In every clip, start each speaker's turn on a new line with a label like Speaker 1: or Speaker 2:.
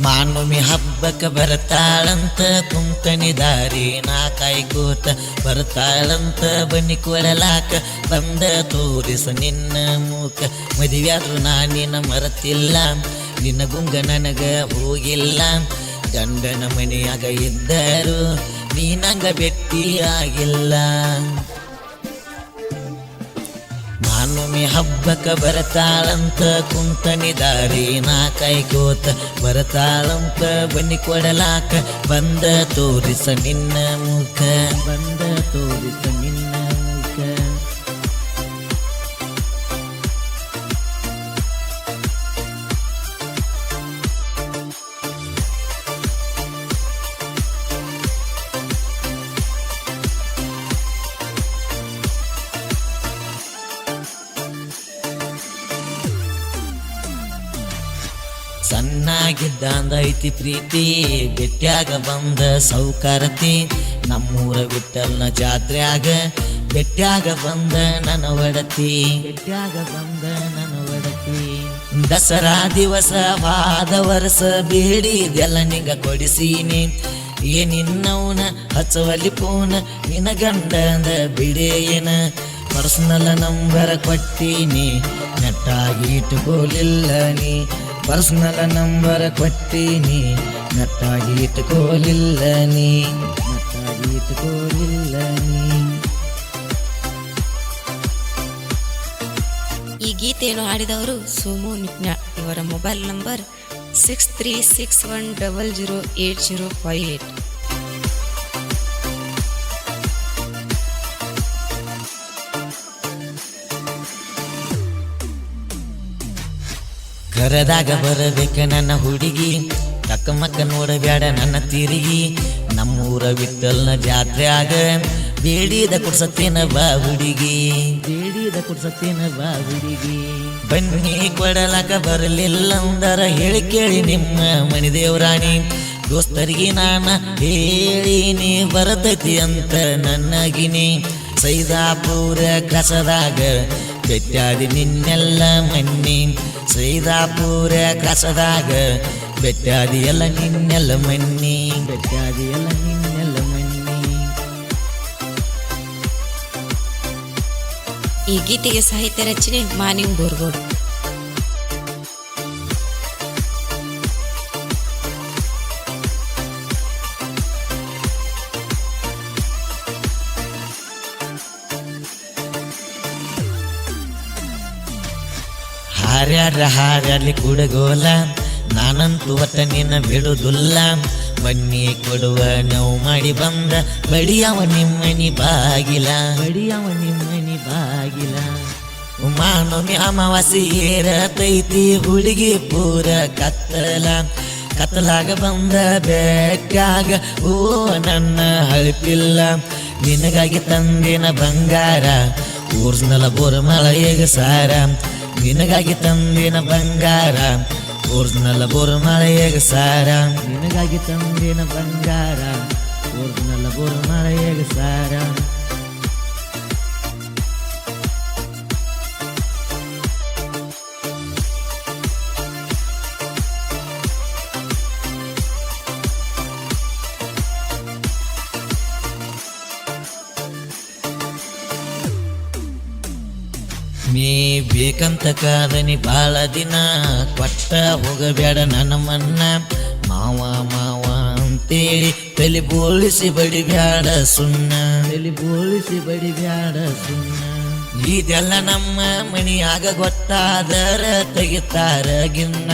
Speaker 1: ಮಾನುಮಿ ಹಬ್ಬಕ್ಕ ಬರ್ತಾಳಂತ ಕುಂತನಿ ದಾರಿ ನಾ ಕಾಯ್ಕೋತ ಬರ್ತಾಳಂತ ಬನ್ನಿ ಕೊಡಲಾಕ ಬಂದ ತೋರಿಸ ನಿನ್ನ ಮೂಕ. ಮದುವೆಯಾದ್ರು ನಾ ನಿನ್ನ ಮರತಿಲ್ಲ. ನಿನ್ನ ಗುಂಗ ನನಗ ಹೋಗಿಲ್ಲ. ಗಂಡನ ಮನೆಯಾಗ ಇದ್ದರು ನೀನಂಗ ಭೇಟಿ ಆಗಿಲ್ಲ ಮಾನುಮಿ ಹಬ್ಬಕ್ಕ ಬರತಾಳಂತ ಕುಂತನಿದಾರಿ ನಾ ಕೈಗೋತ ಬರತಾಳಂತ ಬನ್ನಿ ಕೊಡಲಾಕ ಬಂದ ತೋರಿಸ ನಿನ್ನ ಮುಖ. ಬಂದ ತೋರಿಸ ನಿನ್ನ ಸಣ್ಣಾಗಿದ್ದಂದ ಐತಿ ಪ್ರೀತಿ ಬೆಟ್ಟ್ಯಾಗ ಬಂದ ಸೌಕಾರತಿ. ನಮ್ಮೂರ ವಿಠಲ್ನ ಜಾತ್ರ್ಯಾಗ ಬೆಟ್ಟ್ಯಾಗ ಬಂದ ನನ್ನ ಒಡತಿ. ಬೆಟ್ಟ್ಯಾಗ ಬಂದ ನನ್ನ ಒಡತಿ. ದಸರಾ ದಿವಸ ವಾದ ವರ್ಷ ಬೇಡಿದೆಲ್ಲ ನಿಂಗ ಕೊಡಿಸೀನಿ. ಏನಿನ್ನವನ ಹಚ್ಚವಲ್ಲಿ ಪೋನ ನಿನ ಗಂಡಂದ ಬಿಡೇನ ಪರ್ಸನಲ್ ನಂಬರ್ ಕೊಟ್ಟೀನಿ, ನೆಟ್ಟಾಗಿ ಇಟ್ಟುಕೊಳ್ಳಿಲ್ಲ ನೀ. Personal number ಕೊಟ್ಟೀನಿ. ನಟ್ಟಾಗಿ ಇಟ್ಕೋಲಿಲ್ಲ ನೀ. ನಟ್ಟಾಗಿ ಇಟ್ಕೋಲಿಲ್ಲ ನೀ.
Speaker 2: ಈ ಗೀತೆಯನ್ನು ಹಾಡಿದವರು ಸೋಮು ನಿಜ್ಞಾ ಇವರ mobile number six three six one double zero eight zero five eight.
Speaker 1: ಕರದಾಗ ಬರಬೇಕ ನನ್ನ ಹುಡುಗಿ. ತಕ್ಕ ಮಕ್ಕ ಬೇಡ ನನ್ನ ತಿರುಗಿ. ನಮ್ಮೂರ ಜಾತ್ರೆ ಆಗ ಬೇಡಿದ ಕುಡ್ಸತ್ತೇನ ಬಾ ಹುಡುಗಿ. ಬೇಡಿದ ಕುಡ್ಸತ್ತೇನ ಬಾ ಹುಡುಗಿ. ಬನ್ನಿ ಕೊಡಲಕ ಬರಲಿಲ್ಲ ಅಂದರ ಹೇಳಿ ಕೇಳಿ ನಿಮ್ಮ ಮಣಿದೇವರಾಣಿ. ದೋಸ್ತರಿಗೆ ನಾನ ಹೇಳಿನಿ, ಬರತೈತಿ ಅಂತ ನನ್ನಗಿನಿ. ಸೈದಾಪುರ ಕಸದಾಗ ಕೆಟ್ಟಾದಿ ನಿನ್ನೆಲ್ಲ ಮನ್ನಿ. ಸೈದಾಪುರ ಕಸದಾಗ ಬೆಟ್ಟಾದಿಯಲ್ಲ ನಿನ್ನೆಲ್ಲ ಮನ್ನಿ ಬೆಟ್ಟಾದಿಯಲ್ಲ ನಿನ್ನೆಲ್ಲ ಮನ್ನಿ.
Speaker 2: ಈ ಗೀತೆಗೆ ಸಾಹಿತ್ಯ ರಚನೆ ಮಾನಿಂಗ್ ಬೋರ್ಗೋಡ್.
Speaker 1: ಹಾರ್ಯಾರ ಹಾರ್ಯಾರಲಿ ಕುಡಗೋಲ. ನಾನಂತೂ ಒಟ್ಟ ನಿನ್ನ ಬಿಡುದಿಲ್ಲ ಬನ್ನಿ ಕೊಡುವ ನೋವು ಮಾಡಿ ಬಂದ ಬಡಿಯವ ನಿಮ್ಮನಿ ಬಾಗಿಲ. ಬಡಿಯವ ನಿಮ್ಮನಿ ಬಾಗಿಲ. ಉಮಾನೊಮ್ಮೆ ಅಮಾವಾಸಿ ಏರತೈತಿ, ಹುಡುಗಿ ಪೂರ ಕತ್ತಲ. ಕತ್ತಲಾಗ ಬಂದ ಬೇಕಾಗ ಓ ನನ್ನ ಹಳಪಿಲ್ಲ. ನಿನಗಾಗಿ ತಂದಿನ ಬಂಗಾರ, ಊರ್ಸ್ನಲ ಬೋರ್ಮಳ ಈಗ ಸಾರ. ನಿನಗಾಗಿ ತಂದಿನ ಬಂಗಾರ ಊರ್ನಲ್ಲ ಬೋರ್ ಈಗ ಸಾರ. ನಿನಗಾಗಿ ತಂದಿನ ಬಂಗಾರ ಊರ್ನಲ್ಲ ಬೋರ್ ಮಳೆಯಾಗ ಸಾರ. ಬೇಕಂತ ಕಾದನಿ ಬಾಳ ದಿನ ಕೊಟ್ಟ ಹೋಗಬೇಡ ನನ್ನ ಮನ್ನ. ಮಾವ ಮಾವ ಅಂತೇಳಿ ತಲೆ ಬೋಳಿಸಿ ಬಡಿಬ್ಯಾಡ ಸುಣ್ಣ. ತಲೆ ಬೋಳಿಸಿ ಬಡಿಬ್ಯಾಡ ಸುಣ್ಣ. ಇದೆಲ್ಲ ನಮ್ಮ ಮನಿಯಾಗ ಗೊತ್ತಾದರ ತೆಗಿತಾರ ಗಿನ್ನ.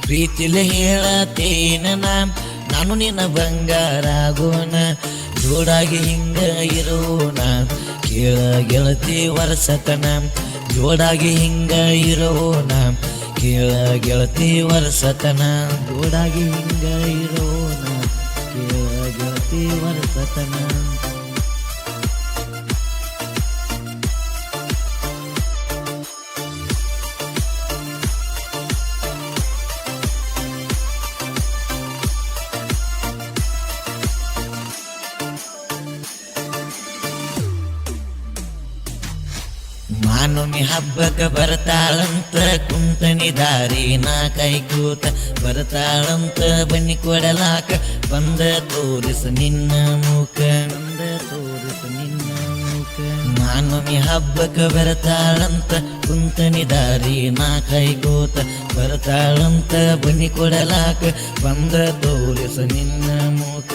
Speaker 1: ಪ್ರೀತಿಲೆ ಹೇಳತೇನ ನಾ ನಾನು ನಿನ್ನ ಬಂಗಾರ ಆಗೋಣ. ಜೋಡಾಗಿ ಹಿಂಗ ಇರೋಣ ಕೇಳ ಗೆಳತಿ ವರ್ಷತನ ಜೋಡಾಗಿ ಹಿಂಗ ಇರೋಣ ಕೇಳ ಗೆಳತಿ ವರ್ಷತನ ಜೋಡಾಗಿ ಹಿಂಗ ಇರೋಣ ಕೇಳ ಗೆಳತಿ ವರ್ಷತನ ಮಾನುಮಿ ಹಬ್ಬಕ ಬರ್ತಾಳಂತ ಕುಂತನಿ ದಾರಿ ನಾ ಕೈಗೂತ ಬರ್ತಾಳಂತ ಬನ್ನಿ ಕೊಡಲಾಕ. ಬಂದ ತೋರಿಸ ನಿನ್ನ ಮುಖ ಬಂದ ತೋರಿಸ ನಿನ್ನ ಮೂಕ. ಮಾನುಮಿ ಹಬ್ಬಕ ಬರ್ತಾಳಂತ ಕುಂತನಿ ದಾರಿ ನಾ ಕೈಗೂತ ಬರ್ತಾಳಂತ ಬನ್ನಿ ಕೊಡಲಾಕ. ಬಂದ ತೋರಿಸ ನಿನ್ನ ಮುಖ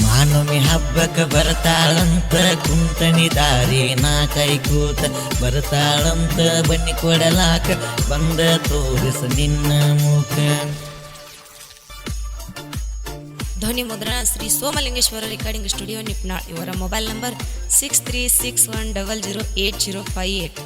Speaker 1: ಮಾನವಿ ಹಬ್ಬಕ ಬರ್ತಾಳಂತ ಕುಂತನಿ ದಾರಿ ನಾ ಕೈ ಕೂತ ಬರ್ತಾಳಂತ ಬನ್ನಿ ಕೊಡಲಾಕ ಬಂದ ತೋರಿಸ ನಿನ್ನ ಮುಖ
Speaker 2: ಧ್ವನಿ ಮುದ್ರಣ ಶ್ರೀ ಸೋಮಲಿಂಗೇಶ್ವರ ರೆಕಾರ್ಡಿಂಗ್ ಸ್ಟುಡಿಯೋ, ನಿಪ್ನಾಳ್. ಇವರ mobile number six three six one double zero eight zero five eight